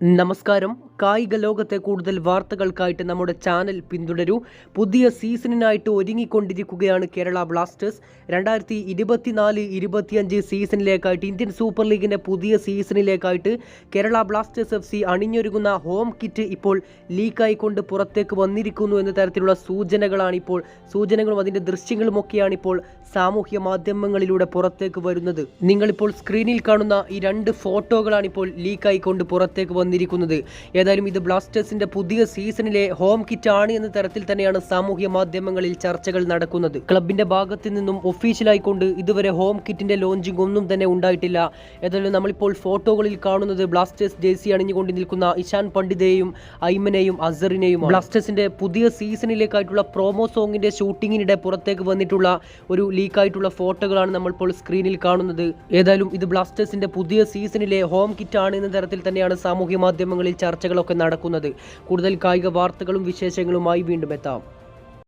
നമസ്കാരം. കായിക ലോകത്തെ കൂടുതൽ വാർത്തകൾക്കായിട്ട് നമ്മുടെ ചാനൽ പിന്തുടരൂ. പുതിയ സീസണിനായിട്ട് ഒരുങ്ങിക്കൊണ്ടിരിക്കുകയാണ് കേരള ബ്ലാസ്റ്റേഴ്സ്. രണ്ടായിരത്തി ഇരുപത്തിനാല് ഇരുപത്തിയഞ്ച് സീസണിലേക്കായിട്ട് ഇന്ത്യൻ സൂപ്പർ ലീഗിന്റെ പുതിയ സീസണിലേക്കായിട്ട് കേരള ബ്ലാസ്റ്റേഴ്സ് എഫ് സി അണിഞ്ഞൊരുങ്ങുന്ന ഹോം കിറ്റ് ഇപ്പോൾ ലീക്കായിക്കൊണ്ട് പുറത്തേക്ക് വന്നിരിക്കുന്നു എന്ന തരത്തിലുള്ള സൂചനകളാണ് ഇപ്പോൾ സൂചനകളും അതിന്റെ ദൃശ്യങ്ങളുമൊക്കെയാണ് ഇപ്പോൾ സാമൂഹ്യ മാധ്യമങ്ങളിലൂടെ പുറത്തേക്ക് വരുന്നത്. നിങ്ങളിപ്പോൾ സ്ക്രീനിൽ കാണുന്ന ഈ രണ്ട് ഫോട്ടോകളാണ് ഇപ്പോൾ ലീക്കായിക്കൊണ്ട് പുറത്തേക്ക് വന്നിരിക്കുന്നത്. ഇത് ബ്ലാസ്റ്റേഴ്സിന്റെ പുതിയ സീസണിലെ ഹോം കിറ്റ് ആണ് എന്ന തരത്തിൽ തന്നെയാണ് സാമൂഹ്യ മാധ്യമങ്ങളിൽ ചർച്ചകൾ നടക്കുന്നത്. ക്ലബിന്റെ ഭാഗത്ത് നിന്നും ഒഫീഷ്യലായിക്കൊണ്ട് ഇതുവരെ ഹോം കിറ്റിന്റെ ലോഞ്ചിങ് ഒന്നും തന്നെ ഉണ്ടായിട്ടില്ല. ഏതായാലും നമ്മളിപ്പോൾ ഫോട്ടോകളിൽ കാണുന്നത് ബ്ലാസ്റ്റേഴ്സ് ജേഴ്സി അണിഞ്ഞുകൊണ്ട് നിൽക്കുന്ന ഇഷാൻ പണ്ഡിതയെയും ഐമനെയും അസറിനെയും ബ്ലാസ്റ്റേഴ്സിന്റെ പുതിയ സീസണിലേക്കായിട്ടുള്ള പ്രോമോ സോങ്ങിന്റെ ഷൂട്ടിങ്ങിനിടെ പുറത്തേക്ക് വന്നിട്ടുള്ള ഒരു ലീക്കായിട്ടുള്ള ഫോട്ടോകളാണ് നമ്മളിപ്പോൾ സ്ക്രീനിൽ കാണുന്നത്. ഏതായാലും ഇത് ബ്ലാസ്റ്റേഴ്സിന്റെ പുതിയ സീസണിലെ ഹോം കിറ്റ് ആണ് എന്ന തരത്തിൽ തന്നെയാണ് സാമൂഹ്യ മാധ്യമങ്ങളിൽ ചർച്ചകളൊക്കെ നടക്കുന്നത്. കൂടുതൽ കായിക വാർത്തകളും വിശേഷങ്ങളുമായി വീണ്ടും എത്താം.